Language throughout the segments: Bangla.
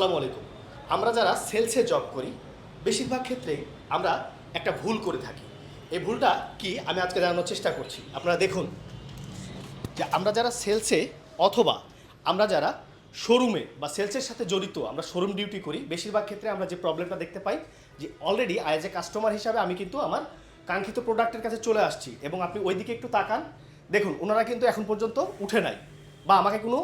আসসালামু আলাইকুম। আমরা যারা সেলসে জব করি, বেশিরভাগ ক্ষেত্রে আমরা একটা ভুল করে থাকি। এই ভুলটা কি আমি আজকে জানানোর চেষ্টা করছি। আপনারা দেখুন যে আমরা যারা সেলসে অথবা আমরা যারা শোরুমে বা সেলসের সাথে জড়িত, আমরা শোরুম ডিউটি করি, বেশিরভাগ ক্ষেত্রে আমরা যে প্রবলেমটা দেখতে পাই যে অলরেডি অ্যাজ এ কাস্টমার হিসাবে আমি কিন্তু আমার কাঙ্ক্ষিত প্রোডাক্টের কাছে চলে আসছি এবং আপনি ওইদিকে একটু তাকান। দেখুন, ওনারা কিন্তু এখন পর্যন্ত উঠে নাই বা আমাকে কোনো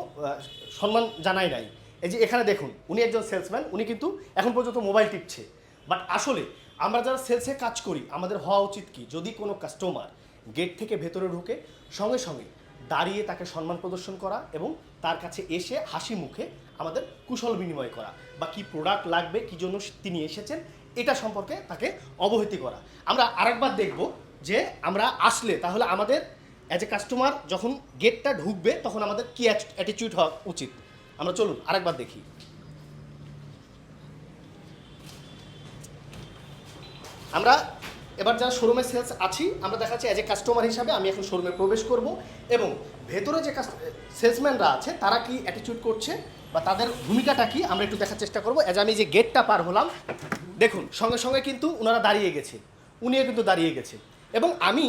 সম্মান জানাই নাই। এই যে এখানে দেখুন, উনি একজন সেলসম্যান উনি কিন্তু এখন পর্যন্ত মোবাইল টিপছে। বাট আসলে আমরা যারা সেলসে কাজ করি, আমাদের হওয়া উচিত কি? যদি কোনো কাস্টমার গেট থেকে ভেতরে ঢুকে, সঙ্গে সঙ্গে দাঁড়িয়ে তাকে সম্মান প্রদর্শন করা এবং তার কাছে এসে হাসি মুখে আমাদের কুশল বিনিময় করা। বা কি প্রোডাক্ট লাগবে, কি জন্য তিনি এসেছেন, এটা সম্পর্কে তাকে অবহিতি করা। আমরা আরেকবার দেখব যে আমরা আসলে তাহলে আমাদের অ্যাজ এ কাস্টমার যখন গেটটা ঢুকবে, তখন আমাদের কি অ্যাটিটিউড হওয়া উচিত? আমরা চলুন, আরেকবার দেখি। আমরা এবার যারা শোরুমে সেলস আছি, আমরা দেখাচ্ছি অ্যাজ এ কাস্টমার হিসাবে আমি এখন শোরুমে প্রবেশ করব এবং ভেতরে যে সেলসম্যানরা আছে, তারা কি অ্যাটিটিউড করছে বা তাদের ভূমিকাটা কি, আমরা একটু দেখার চেষ্টা করব। অ্যাজ আমি যে গেটটা পার হলাম, দেখুন, সঙ্গে সঙ্গে কিন্তু ওনারা দাঁড়িয়ে গেছে। উনিও কিন্তু দাঁড়িয়ে গেছে। এবং আমি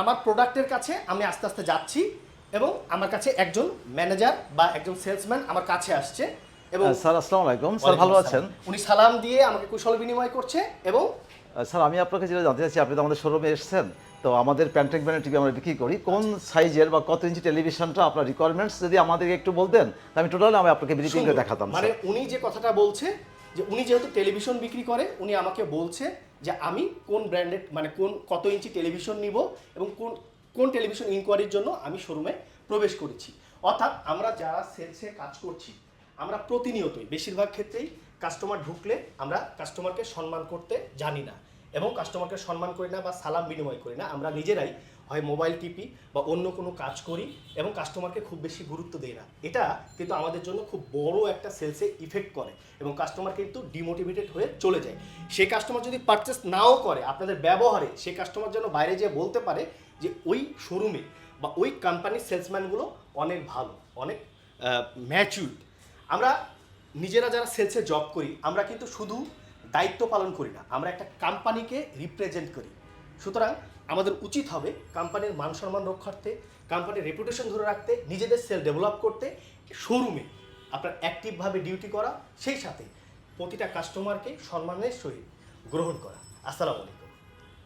আমার প্রোডাক্টের কাছে আমি আস্তে আস্তে যাচ্ছি। এবং আমার কাছে একজন ম্যানেজার বা একজন সেলসম্যান আমার কাছে আসছে এবং স্যার আসসালামু আলাইকুম। স্যার ভালো আছেন? উনি সালাম দিয়ে আমাকে কুশল বিনিময় করছে এবং স্যার আমি আপনাকে যেটা জানতে চাচ্ছি আপনি তো আমাদের শোরুমে এসেছেন তো আমাদের প্যান্টেক ব্র্যান্ডের টিভি আমরা বিক্রি করি। কোন সাইজের বা কত ইঞ্চি টেলিভিশনটা আপনার রিকোয়ারমেন্টস যদি আমাদেরকে একটু বলতেন আমি টোটালি আমি আপনাকে ব্রিফিং করে দেখাতাম মানে উনি যে কথাটা বলছে যে উনি যেহেতু টেলিভিশন বিক্রি করে উনি আমাকে বলছে যে আমি কোন ব্র্যান্ডেড মানে কোন কত ইঞ্চি টেলিভিশন নিব এবং কোন কোন টেলিভিশন ইনকোয়ারির জন্য আমি শোরুমে প্রবেশ করেছি। অর্থাৎ আমরা যারা সেলসে কাজ করছি, আমরা প্রতিনিয়তই বেশিরভাগ ক্ষেত্রেই কাস্টমার ঢুকলে আমরা কাস্টমারকে সম্মান করতে জানি না এবং কাস্টমারকে সম্মান করি না বা সালাম বিনিময় করি না, আমরা নিজেরাই হয় মোবাইল টিপি বা অন্য কোনো কাজ করি এবং কাস্টমারকে খুব বেশি গুরুত্ব দেই না। এটা কিন্তু আমাদের জন্য খুব বড় একটা সেলসে ইফেক্ট করে এবং কাস্টমার কিন্তু ডিমোটিভেটেড হয়ে চলে যায়। সেই কাস্টমার যদি পারচেস নাও করে আপনাদের ব্যবহারে সেই কাস্টমার যেন বাইরে যেয়ে বলতে পারে যে ওই শোরুমে বা ওই কোম্পানির সেলসম্যানগুলো অনেক ভালো, অনেক ম্যাচিউর আমরা নিজেরা যারা সেলসে জব করি, আমরা কিন্তু শুধু দায়িত্ব পালন করি না, আমরা একটা কোম্পানিকে রিপ্রেজেন্ট করি। সুতরাং আমাদের উচিত হবে কোম্পানির মান সম্মান রক্ষার্থে কোম্পানির রেপুটেশন ধরে রাখতে, নিজেদের সেল ডেভেলপ করতে শোরুমে আপনার অ্যাক্টিভভাবে ডিউটি করা, সেই সাথে প্রতিটা কাস্টমারকে সম্মানের সহিত গ্রহণ করা। আসসালামু আলাইকুম।